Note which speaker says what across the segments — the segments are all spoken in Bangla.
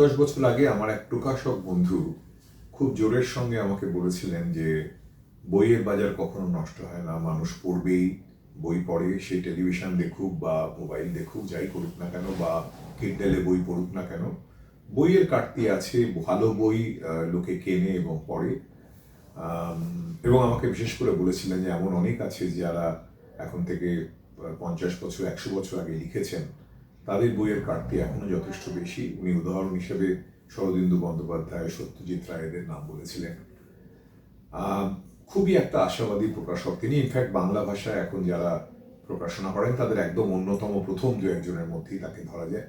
Speaker 1: দশ বছর আগে আমার এক প্রকাশক বন্ধু খুব জোরের সঙ্গে আমাকে বলেছিলেন যে, বইয়ের বাজার কখনো নষ্ট হয় না, মানুষ পড়বেই, বই পড়ে সে টেলিভিশন দেখুক বা মোবাইল দেখুক, যাই করুক না কেন, বা কিন্ডেলে বই পড়ুক না কেন, বইয়ের কাটতি আছে, ভালো বই লোকে কেনে এবং পড়ে। এবং আমাকে বিশেষ করে বলেছিলেন যে, এমন অনেক আছে যারা এখন থেকে পঞ্চাশ বছর, একশো বছর আগে লিখেছেন। তাদের বইয়ের কাটতি এখনও যথেষ্ট বেশি। উনি উদাহরণ হিসেবে শরদিন্দু বন্দ্যোপাধ্যায়, সত্যজিৎ রায়েদের নাম বলেছিলেন। খুবই একটা আশাবাদী প্রকাশক। তিনি ইনফ্যাক্ট বাংলা ভাষায় এখন যারা প্রকাশনা করেন, তাদের একদম অন্যতম প্রথম দু একজনের মধ্যেই তাকে ধরা যায়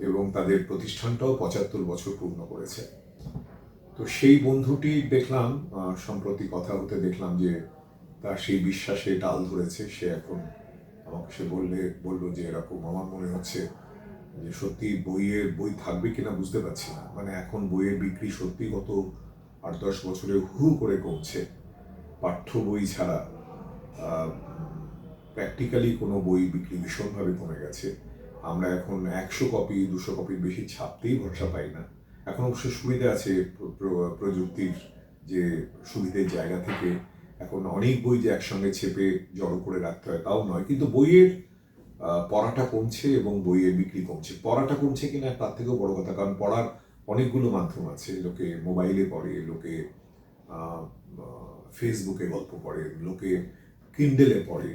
Speaker 1: এবং তাদের প্রতিষ্ঠানটাও পঁচাত্তর বছর পূর্ণ করেছে। তো সেই বন্ধুটি দেখলাম সম্প্রতি কথা হতে দেখলাম যে তার সেই বিশ্বাসে টাল ধরেছে, সে এখন আমাকে সে বললে, বলল যে এরকম আমার মনে হচ্ছে যে সত্যি বইয়ের বই থাকবে কিনা বুঝতে পারছি না। মানে এখন বইয়ের বিক্রি সত্যি গত আট দশ বছরে হু করে কমছে। পাঠ্য বই ছাড়া প্র্যাকটিক্যালি কোনো বই বিক্রি ভীষণভাবে কমে গেছে। আমরা এখন একশো কপি, দুশো কপির বেশি ছাপতেই ভরসা পাই না। এখন অবশ্য সুবিধা আছে প্র- প্র- প্রযুক্তির যে সুবিধের জায়গা থেকে। এখন অনেক বই যে একসঙ্গে ছেপে জড়ো করে রাখতে হয় তাও নয়। কিন্তু বইয়ের পড়াটা কমছে এবং বইয়ের বিক্রি কমছে। পড়াটা কমছে কিনা তার থেকেও বড় কথা, কারণ পড়ার অনেকগুলো মাধ্যম আছে। লোকে মোবাইলে পড়ে, লোকে ফেসবুকে গল্প পড়ে, লোকে কিন্ডেলে পড়ে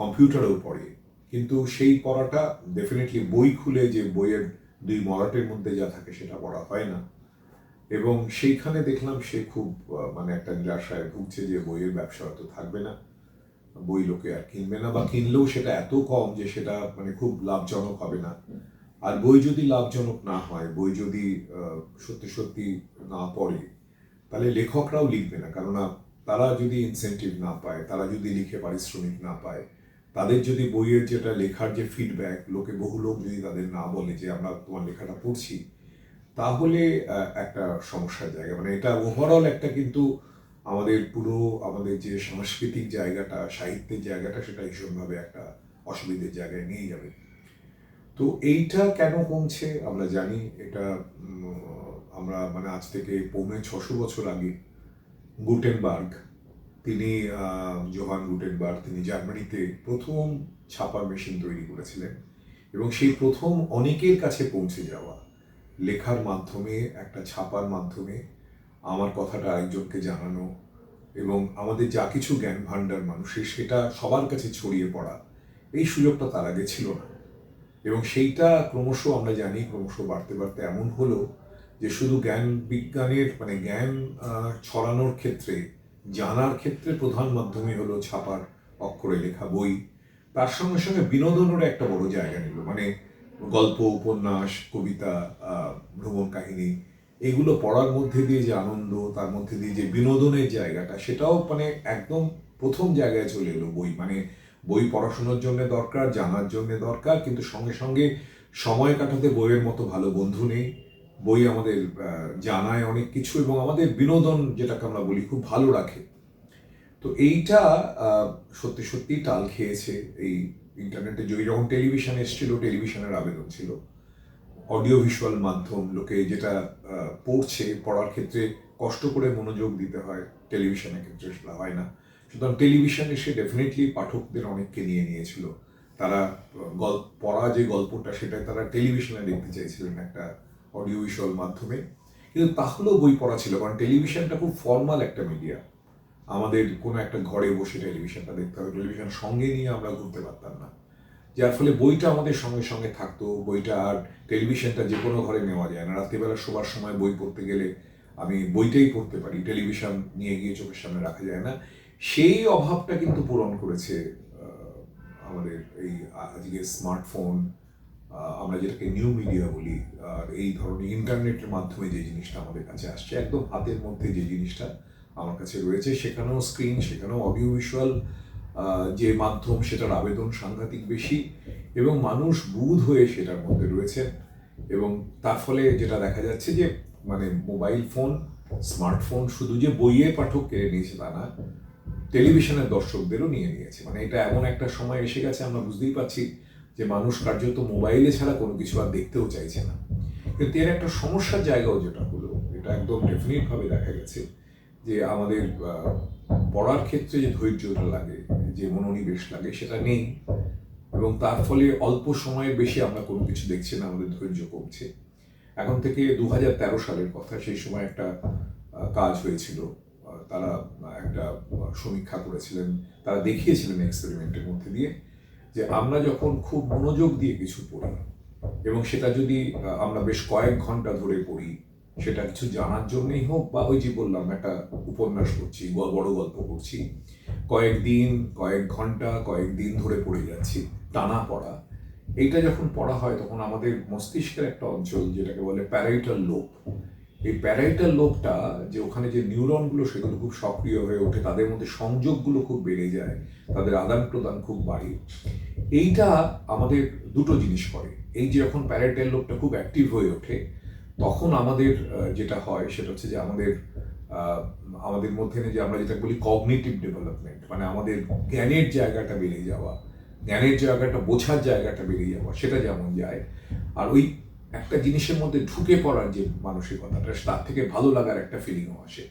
Speaker 1: কম্পিউটারেও পড়ে। কিন্তু সেই পড়াটা ডেফিনেটলি বই খুলে যে বইয়ের দুই মরাটের মধ্যে যা থাকে সেটা পড়া হয় না। এবং সেইখানে দেখলাম সে খুব মানে একটা নিরাশায় ভুগছে যে বইয়ের ব্যবসা হয়তো থাকবে না, বই লোকে আর কিনবে না, বা কিনলেও সেটা এত কম যে সেটা মানে খুব লাভজনক হবে না। আর বই যদি লাভজনক না হয়, বই যদি সত্যি সত্যি না পড়ে, তাহলে লেখকরাও লিখবে না। কেননা তারা যদি ইনসেন্টিভ না পায়, তারা যদি লিখে পারিশ্রমিক না পায়, তাদের যদি বইয়ের যেটা লেখার যে ফিডব্যাক লোকে বহু লোক যদি তাদের না বলে যে আমরা তোমার লেখাটা পড়ছি তাহলে একটা সমস্যার জায়গা। মানে এটা ওভারঅল একটা কিন্তু আমাদের পুরো আমাদের যে সাংস্কৃতিক জায়গাটা, সাহিত্যের জায়গাটা, সেটা ভীষণভাবে একটা অসুবিধের জায়গায় নিয়ে যাবে। তো এইটা কেন কমছে আমরা জানি। এটা আমরা মানে আজ থেকে পৌনে ছশো বছর আগে গুটেনবার্গ, তিনি জোহান গুটেনবার্গ, তিনি জার্মানিতে প্রথম ছাপার মেশিন তৈরি করেছিলেন এবং সেই প্রথম অনেকের কাছে পৌঁছে যাওয়া লেখার মাধ্যমে, একটা ছাপার মাধ্যমে আমার কথাটা আরেকজনকে জানানো এবং আমাদের যা কিছু জ্ঞান ভাণ্ডার মানুষের সেটা সবার কাছে ছড়িয়ে পড়া, এই সুযোগটা তার আগে ছিল না। এবং সেইটা ক্রমশ আমরা জানি, ক্রমশ বাড়তে বাড়তে এমন হলো যে শুধু জ্ঞান বিজ্ঞানের মানে জ্ঞান ছড়ানোর ক্ষেত্রে, জানার ক্ষেত্রে প্রধান মাধ্যমই হলো ছাপার অক্ষরে লেখা বই। তার সঙ্গে সঙ্গে বিনোদনেরও একটা বড় জায়গা নিল। মানে গল্প, উপন্যাস, কবিতা ভ্রমণ কাহিনী, এগুলো পড়ার মধ্যে দিয়ে যে আনন্দ, তার মধ্যে দিয়ে যে বিনোদনের জায়গাটা, সেটাও মানে একদম প্রথম জায়গায় চলে এলো বই। মানে বই পড়াশোনার জন্য দরকার, জানার জন্য দরকার, কিন্তু সঙ্গে সঙ্গে সময় কাটাতে বইয়ের মতো ভালো বন্ধু নেই। বই আমাদের জানায় অনেক কিছু এবং আমাদের বিনোদন যেটাকে আমরা বলি খুব ভালো রাখে। তো এইটা সত্যি সত্যি টাল খেয়েছে এই ইন্টারনেটে যখন টেলিভিশন এসেছিল, টেলিভিশনের আবেদন ছিল। অডিও ভিজুয়াল মাধ্যম, লোকে যেটা পড়ছে, পড়ার ক্ষেত্রে কষ্ট করে মনোযোগ দিতে হয়, টেলিভিশনের ক্ষেত্রে সেটা হয় না। সুতরাং টেলিভিশন এসে ডেফিনেটলি পাঠকদের অনেককে নিয়ে নিয়েছিল। তারা গল্প পড়া যে গল্পটা, সেটা তারা টেলিভিশনে দেখতে চাইছিলেন একটা অডিও ভিজুয়াল মাধ্যমে। কিন্তু তাহলেও বই পড়া ছিল, কারণ টেলিভিশনটা খুব ফর্মাল একটা মিডিয়া আমাদের কোনো একটা ঘরে বসে টেলিভিশনটা দেখতে হবে, টেলিভিশন সঙ্গে নিয়ে আমরা ঘুরতে পারতাম না। যার ফলে বইটা আমাদের সঙ্গে সঙ্গে থাকতো, বইটা আর টেলিভিশনটা যে কোনো ঘরে নেওয়া যায় না। রাত্রিবেলা শোবার সময় বই পড়তে গেলে আমি বইটাই পড়তে পারি, টেলিভিশন নিয়ে গিয়ে চোখের সামনে রাখা যায় না। সেই অভাবটা কিন্তু পূরণ করেছে আমাদের এই আজকে স্মার্টফোন আমরা যেটাকে নিউ মিডিয়া বলি, আর এই ধরনের ইন্টারনেটের মাধ্যমে যে জিনিসটা আমাদের কাছে আসছে, একদম হাতের মধ্যে যে জিনিসটা আমার কাছে রয়েছে। সেখানেও স্ক্রিন সেখানেও অডিও ভিজুয়াল যে মাধ্যম সেটার আবেদন সাংঘাতিক বেশি এবং মানুষ বুধ হয়ে সেটার মধ্যে রয়েছেন এবং তার ফলে যেটা দেখা যাচ্ছে যে মানে মোবাইল ফোন স্মার্টফোন শুধু যে বইয়ের পাঠক কেড়ে নিয়েছে তা না টেলিভিশনের দর্শকদেরও নিয়ে নিয়েছে। মানে এটা এমন একটা সময় এসে গেছে, আমরা বুঝতেই পারছি যে মানুষ কার্যত মোবাইলে ছাড়া কোনো কিছু আর দেখতেও চাইছে না। কিন্তু এর একটা সমস্যার জায়গাও যেটা হলো, এটা একদম ডেফিনেট ভাবে দেখা গেছে। যে আমাদের পড়ার ক্ষেত্রে যে ধৈর্যটা লাগে, যে মনোনিবেশ লাগে, সেটা নেই। এবং তার ফলে অল্প সময়ের বেশি আমরা কোনো কিছু দেখছি না, আমাদের ধৈর্য কমছে। এখন থেকে দু সালের কথা সেই সময় একটা কাজ হয়েছিল। তারা একটা সমীক্ষা করেছিলেন। তারা দেখিয়েছিলেন এক্সপেরিমেন্টের মধ্যে দিয়ে যে আমরা যখন খুব মনোযোগ দিয়ে কিছু পড়ি এবং সেটা যদি আমরা বেশ কয়েক ঘণ্টা ধরে পড়ি সেটা কিছু জানার জন্যই হোক বা ওই যে বললাম, একটা উপন্যাস পড়ছি ব- বড় গল্প পড়ছি। কয়েকদিন, কয়েক ঘণ্টা, কয়েকদিন ধরে পড়ে যাচ্ছি, টানা পড়া। এইটা যখন পড়া হয়, তখন আমাদের মস্তিষ্কের একটা অঞ্চল যেটাকে বলে প্যারাইটাল লোব এই প্যারাইটাল লোবটা যে ওখানে যে নিউরনগুলো, সেগুলো খুব সক্রিয় হয়ে ওঠে, তাদের মধ্যে সংযোগগুলো খুব বেড়ে যায়, তাদের আদান প্রদান খুব বাড়ে। এইটা আমাদের দুটো জিনিস করে। এই যে যখন প্যারাইটাল লোবটা খুব অ্যাক্টিভ হয়ে ওঠে তখন আমাদের যেটা হয় সেটা হচ্ছে যে আমাদের আমাদের মধ্যে যে আমরা যেটা বলি কগনিটিভ ডেভেলপমেন্ট মানে আমাদের জ্ঞানের জায়গাটা বেড়ে যাওয়া, জ্ঞানের জায়গাটা বোঝার জায়গাটা বেড়ে যাওয়া, সেটা যেমন যায়। আর ওই একটা জিনিসের মধ্যে ঢুকে পড়ার যে মানসিকতাটা, তার থেকে ভালো লাগার একটা ফিলিংও আসে।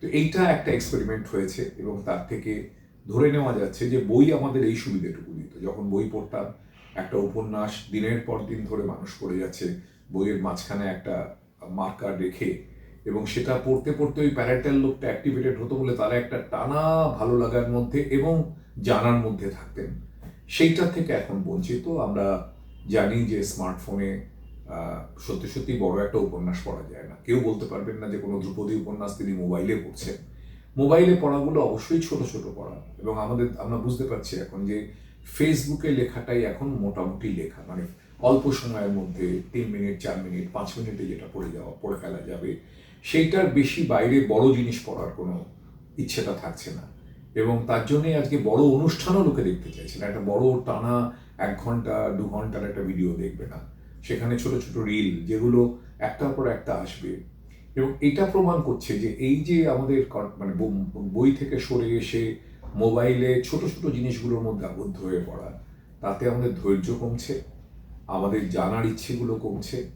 Speaker 1: তো এইটা একটা এক্সপেরিমেন্ট হয়েছে এবং তার থেকে ধরে নেওয়া যাচ্ছে যে বই আমাদের এই সুবিধাটুকু দিত। যখন বই পড়তাম, একটা উপন্যাস দিনের পর দিন ধরে মানুষ পড়ে যাচ্ছে বইয়ের মাঝখানে একটা মার্কার রেখে এবং সেটা পড়তে পড়তে ওই প্যারাটাল লোকটা অ্যাক্টিভেটেড হতো বলে তারা একটা টানা ভালো লাগার মধ্যে এবং জানার মধ্যে থাকতেন। সেইটার থেকে এখন বঞ্চিত। আমরা জানি যে স্মার্টফোনে সত্যি সত্যি বড় একটা উপন্যাস পড়া যায় না। কেউ বলতে পারবেন না যে কোনো ধ্রুপদী উপন্যাস তিনি মোবাইলে পড়ছেন। মোবাইলে পড়াগুলো অবশ্যই ছোট ছোট পড়া এবং আমাদের, আমরা বুঝতে পারছি এখন যে ফেসবুকে লেখাটাই এখন মোটামুটি লেখা। মানে অল্প সময়ের মধ্যে তিন মিনিট, চার মিনিট, পাঁচ মিনিটে যেটা পড়ে যাওয়া, পড়ে ফেলা যাবে, সেইটার বেশি বাইরে বড় জিনিস পড়ার কোনো ইচ্ছেটা থাকছে না। এবং তার জন্যই আজকে বড় অনুষ্ঠানও লোকে দেখতে চাইছে না। একটা বড় টানা এক ঘণ্টা, দু ঘণ্টার একটা ভিডিও দেখবে না। সেখানে ছোট ছোট রিল যেগুলো একটার পর একটা আসবে। এবং এটা প্রমাণ করছে যে এই যে আমাদের মানে বই থেকে সরে এসে মোবাইলে ছোট ছোট জিনিসগুলোর মধ্যে আবদ্ধ হয়ে পড়া, তাতে আমাদের ধৈর্য কমছে। আমাদের জানার ইচ্ছেগুলো কমছে।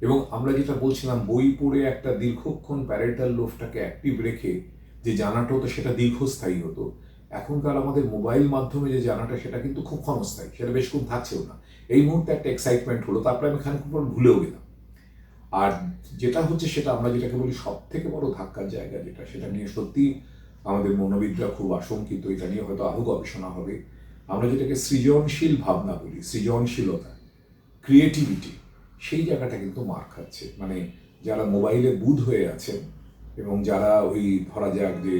Speaker 1: এবং আমরা যেটা বলছিলাম বই পড়ে একটা দীর্ঘক্ষণ প্যারেটাল লোভটাকে অ্যাক্টিভ রেখে যে জানাটা হতো সেটা দীর্ঘস্থায়ী হতো। এখনকার আমাদের মোবাইল মাধ্যমে যে জানাটা, সেটা কিন্তু খুব ক্ষণস্থায়ী, সেটা বেশ খুব থাকছেও না। এই মুহূর্তে একটা এক্সাইটমেন্ট হলো, তারপরে আমি খানিক ভুলেও গেলাম। আর যেটা হচ্ছে, সেটা আমরা যেটাকে বলি সব থেকে বড় ধাক্কার জায়গা যেটা, সেটা নিয়ে সত্যি আমাদের মনোবিদরা খুব আশঙ্কিত। এটা নিয়ে হয়তো আরও গবেষণা হবে। আমরা যেটাকে সৃজনশীল ভাবনা বলি, সৃজনশীলতা। ক্রিয়েটিভিটি সেই জায়গাটা কিন্তু মার খাচ্ছে মানে যারা মোবাইলে বুধ হয়ে আছেন এবং যারা ওই ধরা যাক যে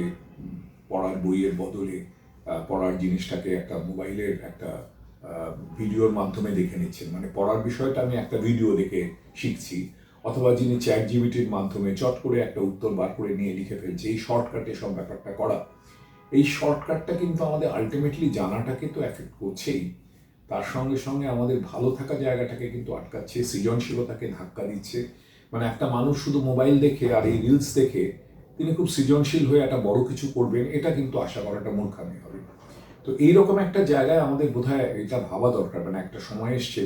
Speaker 1: পড়ার বইয়ের বদলে পড়ার জিনিসটাকে একটা মোবাইলের একটা ভিডিওর মাধ্যমে দেখে নিচ্ছেন। মানে পড়ার বিষয়টা আমি একটা ভিডিও দেখে শিখছি, অথবা যিনি চ্যাট জিবিটির মাধ্যমে চট করে একটা উত্তর বার করে নিয়ে লিখে ফেলছে, এই শর্টকাটে সব ব্যাপারটা করা। এই শর্টকাটটা কিন্তু আমাদের আলটিমেটলি জানাটাকে তো এফেক্ট করছেই। তার সঙ্গে সঙ্গে আমাদের ভালো থাকা জায়গাটাকে কিন্তু আটকাচ্ছে, সৃজনশীলতাকে ধাক্কা দিচ্ছে। মানে একটা মানুষ শুধু মোবাইল দেখে আর এই রিলস দেখে তিনি খুব সৃজনশীল হয়ে একটা বড় কিছু করবেন, এটা কিন্তু আশা করাটা মূর্খামি হবে তো এইরকম একটা জায়গায় আমাদের বোধহয় এটা ভাবা দরকার। মানে একটা সময় এসছে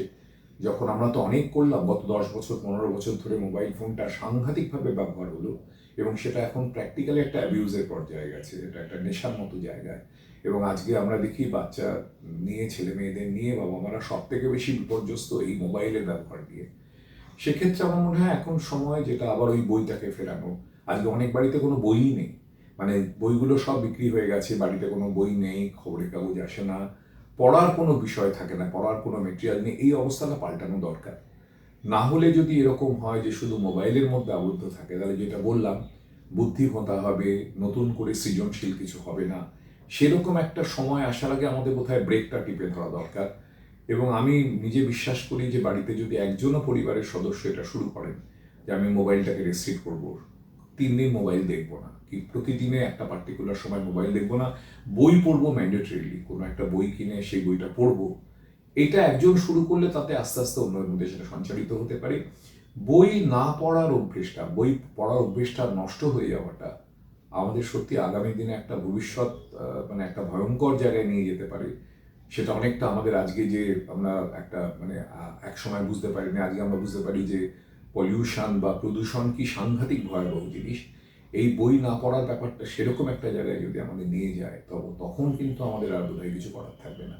Speaker 1: যখন আমরা তো অনেক করলাম, গত দশ বছর, পনেরো বছর ধরে মোবাইল ফোনটা সাংঘাতিকভাবে ব্যবহার হলো। এবং সেটা এখন প্র্যাকটিক্যালি একটা অ্যাবিউজের পর্যায়ে গেছে এটা একটা নেশার মতো জায়গায় এবং আজকে আমরা দেখি বাচ্চা নিয়ে, ছেলে মেয়েদের নিয়ে বাবা মারা সব থেকে বেশি বিপর্যস্ত এই মোবাইলের ব্যবহার দিয়ে সেক্ষেত্রে আমার মনে হয় এখন সময় যেটা আবার ওই বইটাকে ফেরানো। আজকে অনেক বাড়িতে কোনো বইই নেই। মানে বইগুলো সব বিক্রি হয়ে গেছে, বাড়িতে কোনো বই নেই, খবরের কাগজ আসে না, পড়ার কোনো বিষয় থাকে না, পড়ার কোনো মেটেরিয়াল নেই, এই অবস্থাটা পাল্টানো দরকার। না হলে যদি এরকম হয় যে শুধু মোবাইলের মধ্যে আবদ্ধ থাকে, তাহলে যেটা বললাম বুদ্ধিমতা হবে, নতুন করে সৃজনশীল কিছু হবে না। সেরকম একটা সময় আসার আগে আমাদের বোধহয় ব্রেকটা টিপে ধরা দরকার। এবং আমি নিজে বিশ্বাস করি যে বাড়িতে যদি একজনও পরিবারের সদস্য এটা শুরু করেন, যে আমি মোবাইলটাকে রেস্ট্রিক্ট করব, তিন দিন মোবাইল দেখব না, কি প্রতিদিনে একটা পার্টিকুলার সময় মোবাইল দেখব না, বই পড়ব ম্যান্ডেটরিলি কোনো একটা বই কিনে সেই বইটা পড়ব। এটা একজন শুরু করলে তাতে আস্তে আস্তে অন্যের মধ্যে সেটা সঞ্চালিত হতে পারে। বই না পড়ার অভ্যেসটা, বই পড়ার অভ্যেসটা নষ্ট হয়ে যাওয়াটা আমাদের সত্যি আগামী দিনে একটা ভবিষ্যৎ মানে একটা ভয়ঙ্কর জায়গায় নিয়ে যেতে পারে। সেটা অনেকটা আমাদের আজকে যে আমরা একটা মানে এক সময় বুঝতে পারি না আজকে আমরা বুঝতে পারি যে পলিউশন বা প্রদূষণ কি সাংঘাতিক ভয়াবহ জিনিস। এই বই না পড়ার ব্যাপারটা সেরকম একটা জায়গায় যদি আমাদের নিয়ে যায় তখন কিন্তু আমাদের আর বোধহয় কিছু করার থাকবে না।